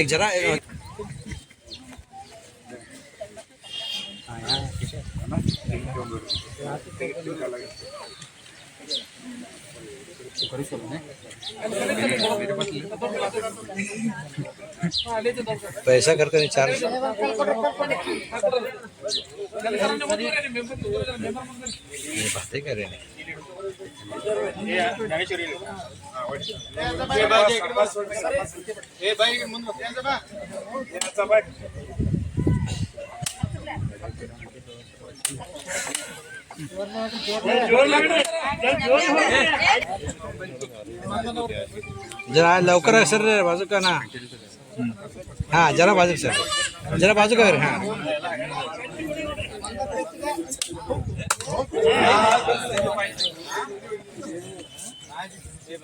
एक जरा पैसा करके नहीं चार्ज बातें कर रहे हैं। जरा लवकर सर बाजू का ना. हा जरा बाजू सर. जरा बाजू का हा.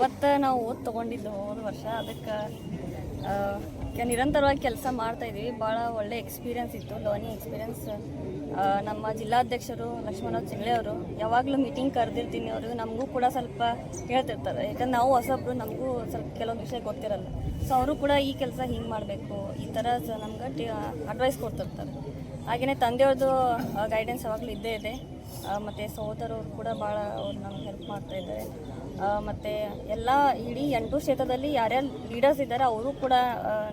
ಇವತ್ತು ನಾವು ಓದ್ ತಗೊಂಡಿದ್ದು ಹೋದ ವರ್ಷ. ಅದಕ್ಕೆ ನಿರಂತರವಾಗಿ ಕೆಲಸ ಮಾಡ್ತಾ ಇದ್ವಿ. ಭಾಳ ಒಳ್ಳೆ ಎಕ್ಸ್ಪೀರಿಯನ್ಸ್ ಇತ್ತು ಲರ್ನಿಂಗ್ ಎಕ್ಸ್ಪೀರಿಯನ್ಸ್ ನಮ್ಮ ಜಿಲ್ಲಾಧ್ಯಕ್ಷರು ಲಕ್ಷ್ಮಣ ಚಿಂಗ್ಳೆ ಅವರು, ಯಾವಾಗಲೂ ಮೀಟಿಂಗ್ ಕರೆದಿರ್ತೀನಿ ಅವರು ನಮಗೂ ಕೂಡ ಸ್ವಲ್ಪ ಹೇಳ್ತಿರ್ತಾರೆ. ಯಾಕಂದ್ರೆ ನಾವು ಹೊಸಬ್ರು ನಮಗೂ ಸ್ವಲ್ಪ ಕೆಲವೊಂದು ವಿಷಯ ಗೊತ್ತಿರಲ್ಲ. ಸೊ ಅವರು ಕೂಡ ಈ ಕೆಲಸ ಹಿಂಗೆ ಮಾಡಬೇಕು. ಈ ಥರ ನಮ್ಗೆ ಅಡ್ವೈಸ್ ಕೊಡ್ತಿರ್ತಾರೆ. ಹಾಗೆಯೇ ತಂದೆಯವ್ರದ್ದು ಗೈಡೆನ್ಸ್ ಯಾವಾಗಲೂ ಇದ್ದೇ ಇದೆ. ಮತ್ತು ಸಹೋದರವ್ರು ಕೂಡ ಭಾಳ ಅವ್ರು ನಮ್ಗೆ ಹೆಲ್ಪ್ ಮಾಡ್ತಾ ಇದ್ದಾರೆ. ಮತ್ತೆ ಎಲ್ಲ ಇಡೀ ಎಂಟು ಕ್ಷೇತ್ರದಲ್ಲಿ ಯಾರ್ಯಾರು ಲೀಡರ್ಸ್ ಇದ್ದಾರೆ, ಅವರು ಕೂಡ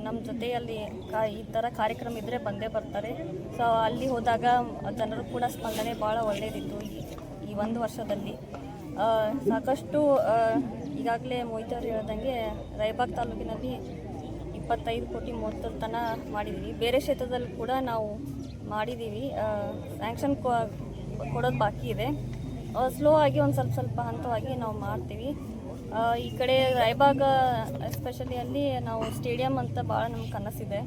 ನಮ್ಮ ಜೊತೆಯಲ್ಲಿ ಕಾ, ಈ ಥರ ಕಾರ್ಯಕ್ರಮ ಇದ್ದರೆ ಬಂದೇ ಬರ್ತಾರೆ. ಸೊ ಅಲ್ಲಿ ಹೋದಾಗ ಜನರು ಕೂಡ ಸ್ಪಂದನೆ ಭಾಳ ಒಳ್ಳೆಯದಿತ್ತು ಈ ಒಂದು ವರ್ಷದಲ್ಲಿ. ಸಾಕಷ್ಟು ಈಗಾಗಲೇ ಮೊಯ್ತವ್ರು ಹೇಳ್ದಂಗೆ ರಾಯಬಾಗ್ ತಾಲೂಕಿನಲ್ಲಿ ಇಪ್ಪತ್ತೈದು ಕೋಟಿ ಮೊತ್ತತನ ಮಾಡಿದ್ದೀವಿ ಬೇರೆ ಕ್ಷೇತ್ರದಲ್ಲಿ ಕೂಡ ನಾವು ಮಾಡಿದ್ದೀವಿ ಸ್ಯಾಂಕ್ಷನ್ ಕೊಡೋದು ಬಾಕಿ ಇದೆ. ಸ್ಲೋ ಆಗಿ ಒಂದು ಸ್ವಲ್ಪ ಸ್ವಲ್ಪ ಹಂತವಾಗಿ ನಾವು ಮಾಡ್ತೀವಿ. ಈ ಕಡೆ ರಾಯಬಾಗ ಎಸ್ಪೆಷಲಿ ಅಲ್ಲಿ ನಾವು ಸ್ಟೇಡಿಯಂ ಅಂತ ಭಾಳ ನಮ್ಗೆ ಕನಸಿದೆ.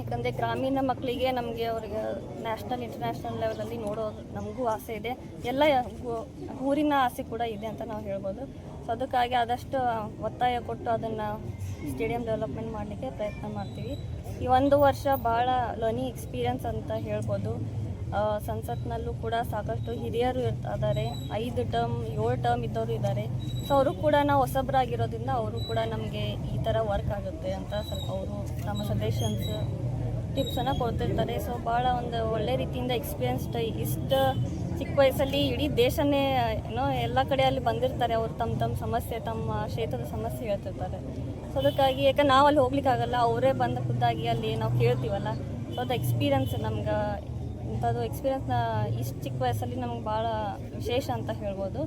ಯಾಕಂದರೆ ಗ್ರಾಮೀಣ ಮಕ್ಕಳಿಗೆ ನಮಗೆ ಅವ್ರಿಗೆ ನ್ಯಾಷನಲ್ ಇಂಟರ್ನ್ಯಾಷನಲ್ ಲೆವೆಲಲ್ಲಿ ನೋಡೋ ನಮಗೂ ಆಸೆ ಇದೆ. ಎಲ್ಲ ಊರಿನ ಆಸೆ ಕೂಡ ಇದೆ ಅಂತ ನಾವು ಹೇಳ್ಬೋದು. ಸೊ ಅದಕ್ಕಾಗಿ ಆದಷ್ಟು ಒತ್ತಾಯ ಕೊಟ್ಟು ಅದನ್ನು ಸ್ಟೇಡಿಯಂ ಡೆವಲಪ್ಮೆಂಟ್ ಮಾಡಲಿಕ್ಕೆ ಪ್ರಯತ್ನ ಮಾಡ್ತೀವಿ. ಈ ಒಂದು ವರ್ಷ ಭಾಳ ಲರ್ನಿಂಗ್ ಎಕ್ಸ್ಪೀರಿಯನ್ಸ್ ಅಂತ ಹೇಳ್ಬೋದು. ಸಂಸತ್ನಲ್ಲೂ ಕೂಡ ಸಾಕಷ್ಟು ಹಿರಿಯರು ಇದ್ದಾರೆ ಐದು ಟರ್ಮ್, ಏಳು ಟರ್ಮ್ ಇದ್ದವರು ಇದ್ದಾರೆ. ಸೊ ಅವರು ಕೂಡ ನಾವು ಹೊಸಬ್ರಾಗಿರೋದ್ರಿಂದ ಅವರು ಕೂಡ ನಮಗೆ ಈ ಥರ ವರ್ಕ್ ಆಗುತ್ತೆ ಅಂತ ಸ್ವಲ್ಪ ಅವರು ನಮ್ಮ ಸಜೆಷನ್ಸ್ ಟಿಪ್ಸನ್ನು ಕೊಡ್ತಿರ್ತಾರೆ. ಸೊ ಭಾಳ ಒಂದು ಒಳ್ಳೆ ರೀತಿಯಿಂದ ಎಕ್ಸ್ಪೀರಿಯನ್ಸ್ಡ್ ಇಷ್ಟು ಚಿಕ್ಕ ವಯಸ್ಸಲ್ಲಿ ಇಡೀ ದೇಶನೇ, ಏನೋ ಎಲ್ಲ ಕಡೆ ಅಲ್ಲಿ ಬಂದಿರ್ತಾರೆ. ಅವರು ತಮ್ಮ ತಮ್ಮ ಸಮಸ್ಯೆ, ತಮ್ಮ ಕ್ಷೇತ್ರದ ಸಮಸ್ಯೆ ಹೇಳ್ತಿರ್ತಾರೆ. ಸೊ ಅದಕ್ಕಾಗಿ ಯಾಕೆ ನಾವು ಅಲ್ಲಿ ಹೋಗ್ಲಿಕ್ಕಾಗಲ್ಲ, ಅವರೇ ಬಂದ ಖುದ್ದಾಗಿ ಅಲ್ಲಿ ನಾವು ಕೇಳ್ತೀವಲ್ಲ? ಸೊ ಅದು ಎಕ್ಸ್ಪೀರಿಯನ್ಸ್ ನಮ್ಗೆ ಇಂಥದ್ದು ಎಕ್ಸ್ಪೀರಿಯನ್ಸ್ನ ಇಷ್ಟು ಚಿಕ್ಕ ವಯಸ್ಸಲ್ಲಿ ನಮ್ಗೆ ಭಾಳ ವಿಶೇಷ ಅಂತ ಹೇಳ್ಬೋದು.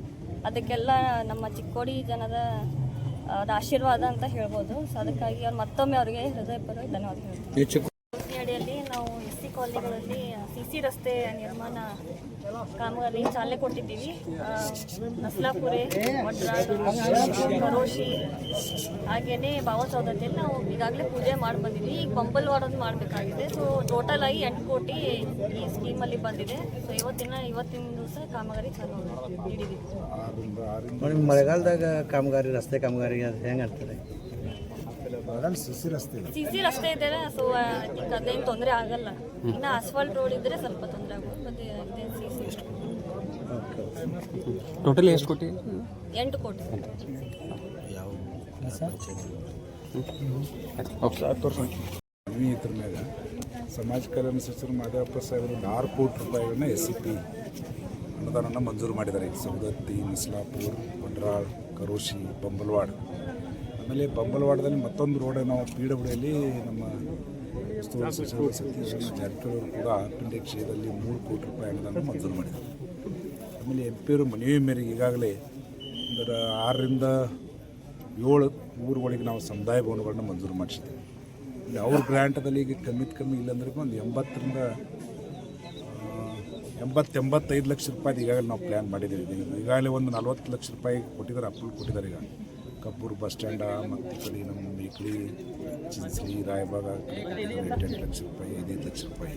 ಅದಕ್ಕೆಲ್ಲ ನಮ್ಮ ಚಿಕ್ಕೋಡಿ ಜನದ ಆಶೀರ್ವಾದ ಅಂತ ಹೇಳ್ಬೋದು. ಸೊ ಅದಕ್ಕಾಗಿ ಅವ್ರು ಮತ್ತೊಮ್ಮೆ ಅವರಿಗೆ ಹೃದಯಪೂರ್ವಕ ಧನ್ಯವಾದ ಹೇಳ್ತೀನಿ ಯೋಜನೆ ಅಡಿಯಲ್ಲಿ ನಾವು ಎಸ್ ಸಿ ಕಾಲನಿಗಳಲ್ಲಿ ಸಿ ಸಿ ರಸ್ತೆ ನಿರ್ಮಾಣ ಕಾಮಗಾರಿ ಚಾಲನೆ ಕೊಟ್ಟಿದ್ದೀವಿ. ನಸ್ಲಾಪುರೆ ಕರೋಶಿ ಹಾಗೆಯೇ ಭಾವಸೌಧತೆಯಲ್ಲಿ ನಾವು ಈಗಾಗಲೇ ಪೂಜೆ ಮಾಡಿ ಬಂದಿದ್ವಿ ಈಗ ಬಂಬಲ್ವಾಡೋದು ಮಾಡಬೇಕಾಗಿದೆ. ಸೊ ಟೋಟಲ್ ಆಗಿ ಎಂಟು ಕೋಟಿ ಈ ಸ್ಕೀಮಲ್ಲಿ ಬಂದಿದೆ. ಸೊ ಇವತ್ತಿನ ಇವತ್ತಿನ ದಿವಸ ಕಾಮಗಾರಿ ಚಾಲೂ ಮೇಡಮ್ ಮಳೆಗಾಲದಾಗ ಕಾಮಗಾರಿ, ರಸ್ತೆ ಕಾಮಗಾರಿ ಅದು ಹೆಂಗೆ ಸಿ ಸಿ ರಸ್ತೆ ಇದೆ ಸೊ ಅದೇನು ತೊಂದರೆ ಆಗಲ್ಲ. ಇನ್ನು ಅಸ್ಫಾಲ್ಟ್ ರೋಡ್ ಇದ್ರೆ ಸ್ವಲ್ಪ ತೊಂದರೆ ಆಗುತ್ತೆ ಮತ್ತೆ ಸಿಸಿ ಸಿ ಸಿ ಟೋಟಲಿ ಎಷ್ಟು ಕೋಟಿ? ಎಂಟು ಕೋಟಿ. ಭೂಮಿ ಇದ್ರ ಮ್ಯಾಗ ಸಮಾಜ ಕಲ್ಯಾಣ ಸಚಿವರು ಮಾದೇವಪ್ಪ ಸಾಹೇಬರು ಒಂದು ಆರು ಕೋಟಿ ರೂಪಾಯಿಗಳನ್ನ ಎಸ್ ಸಿ ಪಿ ಅನುದಾನನ ಮಂಜೂರು ಮಾಡಿದ್ದಾರೆ. ಈಗ ಸವದತ್ತಿ ಮಿಸ್ಲಾಪುರ್ ಬಂಡ್ರಾಳ್ ಕರೋಶಿ ಬಂಬಲ್ವಾಡ್. ಆಮೇಲೆ ಬಂಬಲವಾಡದಲ್ಲಿ ಮತ್ತೊಂದು ರೋಡ್ ನಾವು ಪಿ ಡಬ್ಲ್ಯೂಯಲ್ಲಿ ನಮ್ಮ ಸಚಿವ ಸತೀಶ್ ಜಾರಕಿಹೊಳಿ ಕೂಡ ಅಪೆಂಡಿಕ್ಸ್ ಕ್ಷೇತ್ರದಲ್ಲಿ ಮೂರು ಕೋಟಿ ರೂಪಾಯಿ ಅನುದಾನ ಮಂಜೂರು ಮಾಡಿದ್ದಾರೆ. ಆಮೇಲೆ ಎಂ ಪಿಯವರು ಮನವಿ ಮೇರೆಗೆ ಈಗಾಗಲೇ ಅಂದರೆ ಆರರಿಂದ ಏಳು ಊರುಗಳಿಗೆ ನಾವು ಸಮುದಾಯ ಭವನಗಳನ್ನ ಮಂಜೂರು ಮಾಡಿಸಿದ್ದೇವೆ. ಅವ್ರ ಗ್ರ್ಯಾಂಟದಲ್ಲಿ ಈಗ ಕಮ್ಮಿತ್ ಕಮ್ಮಿ ಇಲ್ಲಾಂದ್ರೆ ಒಂದು ಎಂಬತ್ತರಿಂದ ಎಂಬತ್ತೆಂಬತ್ತೈದು ಲಕ್ಷ ರೂಪಾಯಿ ಈಗಾಗಲೇ ನಾವು ಪ್ಲ್ಯಾನ್ ಮಾಡಿದ್ದೀವಿ. ಈಗ ಈಗಾಗಲೇ ಒಂದು ನಲ್ವತ್ತು ಲಕ್ಷ ರೂಪಾಯಿ ಕೊಟ್ಟಿದ್ದಾರೆ ಅಪ್ಪಲ್ ಕೊಟ್ಟಿದ್ದಾರೆ ಈಗ. ಕಬ್ಬೂರು ಬಸ್ ಸ್ಟ್ಯಾಂಡ, ಮತ್ತು ಈ ಕಡೆ ನಮ್ಮ ಮೇಕಳಿ ಚಿಂಚಲಿ, ರಾಯಬಾಗ, ಎಂಟು ಲಕ್ಷ ರೂಪಾಯಿ, ಐದೈದು ಲಕ್ಷ ರೂಪಾಯಿ.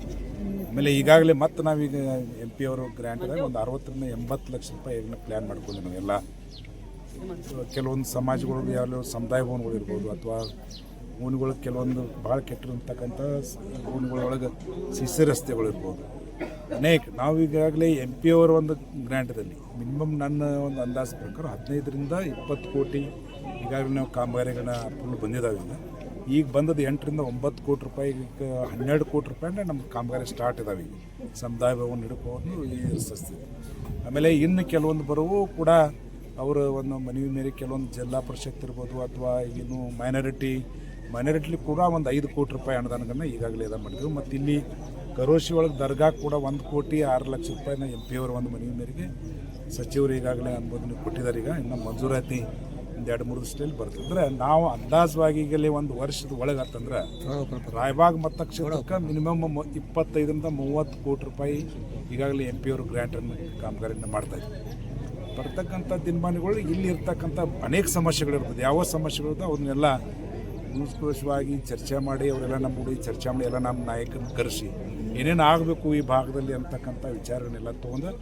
ಆಮೇಲೆ ಈಗಾಗಲೇ ಮತ್ತೆ ನಾವೀಗ ಎಂ ಪಿ ಅವರು ಗ್ರ್ಯಾಂಟ್ದಾಗ ಒಂದು ಅರವತ್ತರಿಂದ ಎಂಬತ್ತು ಲಕ್ಷ ರೂಪಾಯಿ ಈಗ ಪ್ಲ್ಯಾನ್ ಮಾಡ್ಕೊಂಡಿದ್ದೆ ನಾವೆಲ್ಲ ಕೆಲವೊಂದು ಸಮಾಜಗಳು ಯಾವ ಸಮುದಾಯ ಭವನಗಳು ಇರ್ಬೋದು ಅಥವಾ ಓಣಿಗಳು ಕೆಲವೊಂದು ಭಾಳ ಕೆಟ್ಟಿರ್ತಕ್ಕಂಥ ಓಣಿಗಳೊಳಗೆ ಸಿಸಿ ರಸ್ತೆಗಳು ಇರ್ಬೋದು. ಅನೇಕ, ನಾವು ಈಗಾಗಲೇ ಎಂ ಪಿ ಅವರ ಒಂದು ಗ್ರ್ಯಾಂಟದಲ್ಲಿ ಮಿನಿಮಮ್ ನನ್ನ ಒಂದು ಅಂದಾಜು ಪ್ರಕಾರ ಹದಿನೈದರಿಂದ ಇಪ್ಪತ್ತು ಕೋಟಿ ಈಗಾಗಲೇ ನಾವು ಕಾಮಗಾರಿಗಳನ್ನ ಫುಲ್ ಬಂದಿದ್ದಾವೆ ಈಗ. ಈಗ ಬಂದದ್ದು ಎಂಟರಿಂದ ಒಂಬತ್ತು ಕೋಟಿ ರೂಪಾಯಿ, ಈಗ ಹನ್ನೆರಡು ಕೋಟಿ ರೂಪಾಯಿ ನಮ್ಮ ಕಾಮಗಾರಿ ಸ್ಟಾರ್ಟ್ ಇದಾವೆ ಈಗ. ಸಮುದಾಯ ಭವನ ಹಿಡ್ಕೊಂಡು ಸಸ್ತಿ ಆಮೇಲೆ ಇನ್ನು ಕೆಲವೊಂದು ಬರುವು ಕೂಡ ಅವರ ಒಂದು ಮನವಿ ಮೇಲೆ ಕೆಲವೊಂದು ಜಿಲ್ಲಾ ಪರಿಷತ್ ಇರ್ಬೋದು ಅಥವಾ ಏನು ಮೈನಾರಿಟಿ ಮೈನಾರಿಟಿಲಿ ಕೂಡ ಒಂದು ಐದು ಕೋಟಿ ರೂಪಾಯಿ ಅನುದಾನಗಳನ್ನ ಈಗಾಗಲೇ ಇದು ಮಾಡಿದ್ರು. ಮತ್ತು ಇಲ್ಲಿ ಕರೋಶಿ ಒಳಗೆ ದರ್ಗಾ ಕೂಡ ಒಂದು ಕೋಟಿ ಆರು ಲಕ್ಷ ರೂಪಾಯಿನ ಎಂ ಪಿ ಅವರ ಒಂದು ಮನವಿ ಮೇರೆಗೆ ಸಚಿವರು ಈಗಾಗಲೇ ಅನುಮೋದನೆ ಕೊಟ್ಟಿದ್ದಾರೆ ಈಗ. ಇನ್ನು ಮಂಜೂರಾತಿ ಒಂದು ಎರಡು ಮೂರು ಸ್ಟೈಲ್ ಬರ್ತದೆ ಅಂದರೆ ನಾವು ಅಂದಾಜವಾಗಿ ಈಗಲೇ ಒಂದು ವರ್ಷದ ಒಳಗಾತಂದ್ರೆ ರಾಯಬಾಗ್ ಮತಕ್ಷೇತ್ರಕ್ಕೆ ಮಿನಿಮಮ್ ಇಪ್ಪತ್ತೈದರಿಂದ ಮೂವತ್ತು ಕೋಟಿ ರೂಪಾಯಿ ಈಗಾಗಲೇ ಎಂ ಪಿ ಅವರು ಗ್ರ್ಯಾಂಟನ್ನು ಕಾಮಗಾರಿಯನ್ನು ಮಾಡ್ತಾ ಇದ್ದಾರೆ. ಬರ್ತಕ್ಕಂಥ ದಿನಮಾನಗಳು ಇಲ್ಲಿ ಇರ್ತಕ್ಕಂಥ ಅನೇಕ ಸಮಸ್ಯೆಗಳಿರ್ತದೆ ಯಾವ ಸಮಸ್ಯೆಗಳಿರ್ತದೆ ಅವನ್ನೆಲ್ಲ ನಿಷ್ಕೃಷವಾಗಿ ಚರ್ಚೆ ಮಾಡಿ, ಅವರೆಲ್ಲ ನಮ್ಮ ಹುಡುಗಿ ಚರ್ಚೆ ಮಾಡಿ, ಎಲ್ಲ ನಮ್ಮ ನಾಯಕನ ಕರೆಸಿ, ಏನೇನು ಆಗಬೇಕು ಈ ಭಾಗದಲ್ಲಿ ಅಂತಕ್ಕಂಥ ವಿಚಾರಗಳನ್ನೆಲ್ಲ ತೊಗೊಂಡು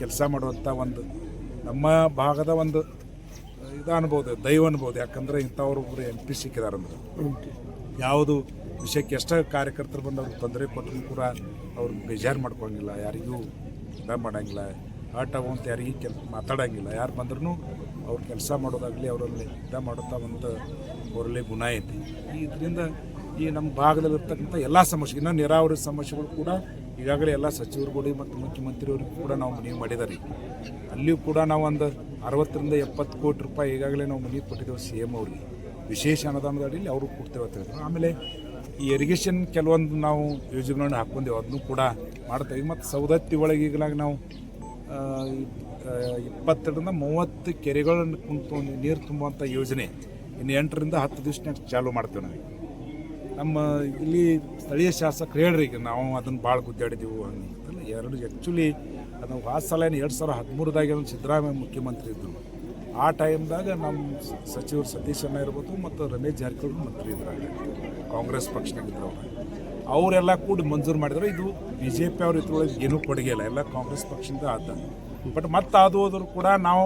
ಕೆಲಸ ಮಾಡುವಂಥ ಒಂದು ನಮ್ಮ ಭಾಗದ ಒಂದು ಇದು ಅನ್ಬೋದು ದೈವ ಅನ್ಬೋದು ಯಾಕಂದ್ರೆ ಇಂಥವ್ರು ಒಬ್ಬರು ಎಂ ಪಿ ಸಿಕ್ಕಿದಾರಂದ್ರೆ ಯಾವುದು ವಿಷಯಕ್ಕೆ ಎಷ್ಟೇ ಕಾರ್ಯಕರ್ತರು ಬಂದು ಅವ್ರಿಗೆ ತೊಂದರೆ ಕೊಟ್ಟರು ಕೂಡ ಅವ್ರು ಬೇಜಾರು ಮಾಡ್ಕೊಂಗಿಲ್ಲ ಯಾರಿಗೂ ಇದ ಮಾಡೋಂಗಿಲ್ಲ ಆಟ ಅಂತ ಯಾರಿಗೂ ಕೆಲ ಮಾತಾಡೋಂಗಿಲ್ಲ. ಯಾರು ಬಂದ್ರೂ ಅವ್ರು ಕೆಲಸ ಮಾಡೋದಾಗಲಿ ಅವರಲ್ಲಿ ಇದು ಮಾಡುತ್ತಾ ಒಂದು ಅವರಲ್ಲಿ ಗುಣ ಐತಿ. ಇದರಿಂದ ಈ ನಮ್ಮ ಭಾಗದಲ್ಲಿರ್ತಕ್ಕಂಥ ಎಲ್ಲ ಸಮಸ್ಯೆ ಇನ್ನೂ ನೀರಾವರಿ ಸಮಸ್ಯೆಗಳು ಕೂಡ ಈಗಾಗಲೇ ಎಲ್ಲ ಸಚಿವರುಗಳಿಗೆ ಮತ್ತು ಮುಖ್ಯಮಂತ್ರಿಯವ್ರಿಗೂ ಕೂಡ ನಾವು ಮನವಿ ಮಾಡಿದ್ದಾರೆ ಅಲ್ಲಿಯೂ ಕೂಡ ನಾವು ಒಂದು ಅರವತ್ತರಿಂದ ಎಪ್ಪತ್ತು ಕೋಟಿ ರೂಪಾಯಿ ಈಗಾಗಲೇ ನಾವು ಮನೆಗೆ ಕೊಟ್ಟಿದ್ದೇವೆ ಸಿ ಎಂ ಅವ್ರಿಗೆ. ವಿಶೇಷ ಅನುದಾನದ ಅಡಿಯಲ್ಲಿ ಅವರು ಕೊಡ್ತೇವೆ ಅಂತ ಹೇಳಿದ್ರು. ಆಮೇಲೆ ಈ ಇರಿಗೇಷನ್ ಕೆಲವೊಂದು ನಾವು ಯೋಜನೆಗಳನ್ನ ಹಾಕ್ಕೊಂಡೇವೆ ಅದನ್ನು ಕೂಡ ಮಾಡ್ತೇವೆ ಮತ್ತು ಸೌದತ್ತಿ ಒಳಗೆ ಈಗಲಾಗ ನಾವು ಇಪ್ಪತ್ತೆರಡರಿಂದ ಮೂವತ್ತು ಕೆರೆಗಳನ್ನು ಕುಂತು ನೀರು ತುಂಬುವಂಥ ಯೋಜನೆ ಇನ್ನು ಎಂಟರಿಂದ ಹತ್ತು ದಿವಸನಾಗ ಚಾಲೂ ಮಾಡ್ತೇವೆ ನಾವು ನಮ್ಮ ಇಲ್ಲಿ ಸ್ಥಳೀಯ ಶಾಸಕರು ಹೇಳ್ರಿ ಈಗ ನಾವು ಅದನ್ನು ಭಾಳ ಗುದ್ದಾಡಿದೆವು ಹಂಗೆ ಎರಡು ಆ್ಯಕ್ಚುಲಿ ಅದು ಆ ಏನು ಎರಡು ಸಾವಿರ ಹದಿಮೂರದಾಗೆ ಸಿದ್ದರಾಮಯ್ಯ ಮುಖ್ಯಮಂತ್ರಿ ಇದ್ದರು ಆ ಟೈಮ್ದಾಗ ನಮ್ಮ ಸಚಿವರು ಸತೀಶ್ ಅಣ್ಣ ಇರ್ಬೋದು ಮತ್ತು ರಮೇಶ್ ಜಾರಕಿಹೊಳಿ ಮಂತ್ರಿ ಇದ್ರಾಗ, ಕಾಂಗ್ರೆಸ್ ಪಕ್ಷನಾಗಿದ್ದರು ಅವರು ಅವರೆಲ್ಲ ಕೂಡಿ ಮಂಜೂರು ಮಾಡಿದ್ರು. ಇದು ಬಿ ಜೆ ಪಿ ಅವ್ರ ಇದ್ರೊಳಗೆ ಏನೂ ಕೊಡುಗೆ ಇಲ್ಲ. ಎಲ್ಲ ಕಾಂಗ್ರೆಸ್ ಪಕ್ಷದಿಂದ ಆದ. ಬಟ್ ಮತ್ತೆ ಅದು ಹೋದ್ರು ಕೂಡ ನಾವು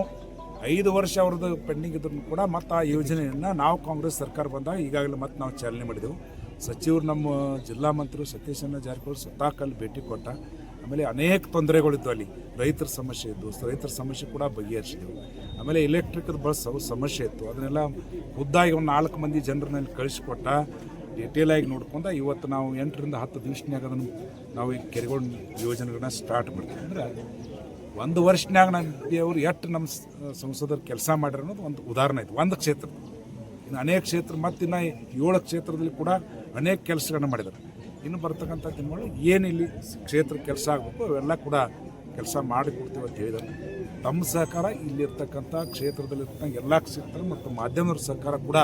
ಐದು ವರ್ಷ ಅವ್ರದ್ದು ಪೆಂಡಿಂಗ್ ಇದ್ರೂ ಕೂಡ ಮತ್ತು ಆ ಯೋಜನೆಯನ್ನು ನಾವು ಕಾಂಗ್ರೆಸ್ ಸರ್ಕಾರ ಬಂದಾಗ ಈಗಾಗಲೇ ಮತ್ತೆ ನಾವು ಚಾಲನೆ ಮಾಡಿದೆವು. ಸಚಿವರು ನಮ್ಮ ಜಿಲ್ಲಾ ಮಂತ್ರಿ ಸತೀಶಣ್ಣ ಜಾರಕಿಹೊಳಿ ಸ್ವತಃ ಅಲ್ಲಿ ಭೇಟಿ ಕೊಟ್ಟ. ಆಮೇಲೆ ಅನೇಕ ತೊಂದರೆಗಳಿದ್ವು ಅಲ್ಲಿ. ರೈತರ ಸಮಸ್ಯೆ ಇದ್ದು ರೈತರ ಸಮಸ್ಯೆ ಕೂಡ ಬಗೆಹರಿಸಿದೆವು. ಆಮೇಲೆ ಎಲೆಕ್ಟ್ರಿಕದ ಬಸ್ ಸಮಸ್ಯೆ ಇತ್ತು. ಅದನ್ನೆಲ್ಲ ಖುದ್ದಾಗಿ ಒಂದು ನಾಲ್ಕು ಮಂದಿ ಜನರನ್ನಲ್ಲಿ ಕಳಿಸಿಕೊಟ್ಟ ಡಿಟೇಲ್ ಆಗಿ ನೋಡ್ಕೊಂಡು ಇವತ್ತು ನಾವು ಎಂಟರಿಂದ ಹತ್ತು ದಿವಸನಾಗ ಅದನ್ನು ನಾವು ಈ ಕೆರೆಗೊಂಡು ಯೋಜನೆಗಳನ್ನ ಸ್ಟಾರ್ಟ್ ಮಾಡ್ತೀವಿ. ಅಂದ್ರೆ ಒಂದು ವರ್ಷನಾಗ ನಮ್ಮ ಅವರು ಎಷ್ಟು ನಮ್ಮ ಸಂಸದರು ಕೆಲಸ ಮಾಡ್ಯಾರ ಅನ್ನೋದು ಒಂದು ಉದಾಹರಣೆ ಐತೆ ಒಂದು ಕ್ಷೇತ್ರ. ಇನ್ನು ಅನೇಕ ಕ್ಷೇತ್ರ ಮತ್ತು ಇನ್ನು ಏಳು ಕ್ಷೇತ್ರದಲ್ಲಿ ಕೂಡ ಅನೇಕ ಕೆಲಸಗಳನ್ನ ಮಾಡಿದ್ದಾರೆ. ಇನ್ನು ಬರ್ತಕ್ಕಂಥ ದಿನಗಳು ಏನು ಇಲ್ಲಿ ಕ್ಷೇತ್ರ ಕೆಲಸ ಆಗಬೇಕು ಅವೆಲ್ಲ ಕೂಡ ಕೆಲಸ ಮಾಡಿಕೊಡ್ತೀವಿ ಅಂತ ಹೇಳಿದರು ತಮ್ಮ ಸಹಕಾರ ಇಲ್ಲಿರ್ತಕ್ಕಂಥ ಕ್ಷೇತ್ರದಲ್ಲಿರ್ತಕ್ಕಂಥ ಎಲ್ಲ ಕ್ಷೇತ್ರ ಮತ್ತು ಮಾಧ್ಯಮದ ಸಹಕಾರ ಕೂಡ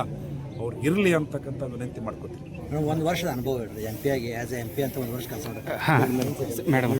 ಅವ್ರು ಇರಲಿ ಅಂತಕ್ಕಂಥ ವಿನಂತಿ ಮಾಡ್ಕೋತೀವಿ ಒಂದು ವರ್ಷದ ಅನುಭವ ಹೇಳ್ರಿ ಎಂ ಪಿ ಆಗಿ ಆ್ಯಸ್ ಎ ಎಂ ಪಿ ಅಂತ ಒಂದು ವರ್ಷ ಕೆಲಸ ಮೇಡಮ್